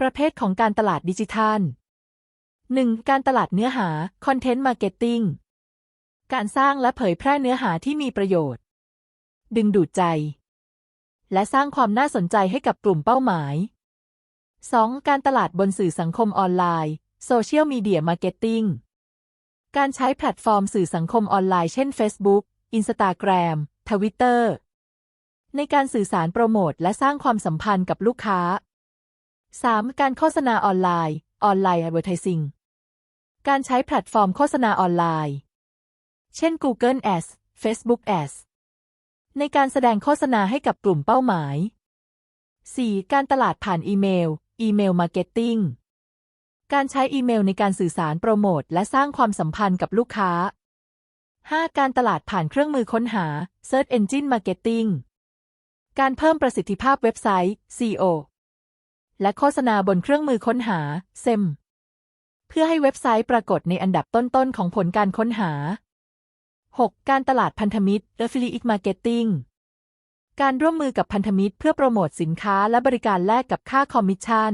ประเภทของการตลาดดิจิทัล 1. การตลาดเนื้อหา Content Marketing การสร้างและเผยแพร่เนื้อหาที่มีประโยชน์ ดึงดูดใจ และสร้างความน่าสนใจให้กับกลุ่มเป้าหมาย 2. การตลาดบนสื่อสังคมออนไลน์ Social Media Marketing การใช้แพลตฟอร์มสื่อสังคมออนไลน์เช่น Facebook Instagram Twitter ในการสื่อสารโปรโมทและสร้างความสัมพันธ์กับลูกค้า 3. การโฆษณาออนไลน์ Online Advertising การใช้แพลตฟอร์มโฆษณาออนไลน์ เช่น Google Ads Facebook Ads ในการแสดงโฆษณาให้กับกลุ่มเป้าหมาย 4. การตลาดผ่านอีเมล อีเมลมาร์เก็ตติ้ง การใช้อีเมลในการสื่อสารโปรโมทและสร้างความสัมพันธ์กับลูกค้า 5. การตลาดผ่านเครื่องมือค้นหา Search Engine Marketing การเพิ่มประสิทธิภาพเว็บไซต์ SEO และโฆษณาบนเครื่องมือค้นหาเซมเพื่อให้เว็บไซต์ปรากฏในอันดับต้นๆของผลการค้นหา 6. การตลาดพันธมิตร Affiliate Marketing การร่วมมือกับพันธมิตรเพื่อโปรโมทสินค้าและบริการแลกกับค่าคอมมิชชั่น